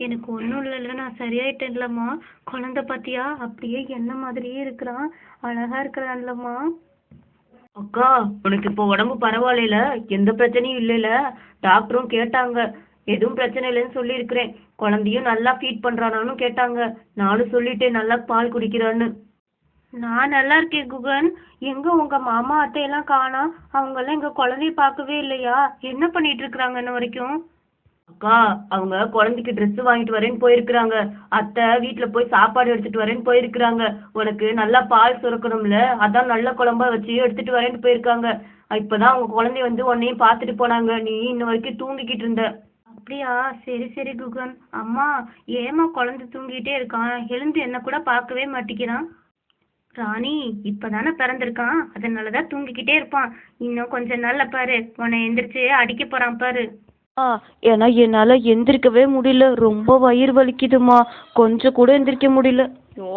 எனக்கு ஒன்றும் இல்லைல்ல நான் சரியாயிட்டேன்லம்மா குழந்த பார்த்தியா அப்படியே என்ன மாதிரியே இருக்கிறான். அழகா இருக்கிறான்லம்மா அக்கா உனக்கு இப்போ உடம்பு பரவாயில்லைல? எந்த பிரச்சனையும் இல்லைல? டாக்டரும் கேட்டாங்க. எதுவும் பிரச்சனை இல்லைன்னு சொல்லியிருக்கிறேன். குழந்தையும் நல்லா ஃபீட் பண்ணுறானான்னு கேட்டாங்க. நானும் சொல்லிட்டேன் நல்லா பால் குடிக்கிறான்னு. நான் நல்லா இருக்கேன் குகன். எங்க உங்க மாமா அத்தையெல்லாம் காணோம் அவங்கெல்லாம் எங்க குழந்தைய பார்க்கவே இல்லையா? என்ன பண்ணிட்டு இருக்கிறாங்க இன்ன வரைக்கும்? அக்கா அவங்க குழந்தைக்கு ட்ரெஸ்ஸு வாங்கிட்டு வரேன்னு போயிருக்கிறாங்க. அத்தை வீட்டில் போய் சாப்பாடு எடுத்துட்டு வரேன்னு போயிருக்கிறாங்க. உனக்கு நல்லா பால் சுரக்கணும்ல அதான் நல்ல குழம்பா வச்சு எடுத்துட்டு வரேன்னு போயிருக்காங்க. இப்போதான் அவங்க குழந்தை வந்து உன்னையும் பார்த்துட்டு போனாங்க. நீ இன்ன வரைக்கும் தூங்கிக்கிட்டு இருந்த. அப்படியா? சரி சரி குகன். அம்மா ஏம்மா குழந்தை தூங்கிட்டே இருக்கான்? எழுந்து என்ன கூட பார்க்கவே மாட்டேங்கிறான். ராணி இப்பதானே பிறந்திருக்கான். அதனால தான் தூங்கிக்கிட்டே இருப்பான். இன்னும் கொஞ்ச நாள்ல பாரு. உன்னை எந்திரிச்சு அடிக்க போறான் பாரு. ஆ ஏன்னா என்னால் எந்திரிக்கவே முடியல. ரொம்ப வயிறு வலிக்குதுமா கொஞ்சம் கூட எந்திரிக்க முடியல.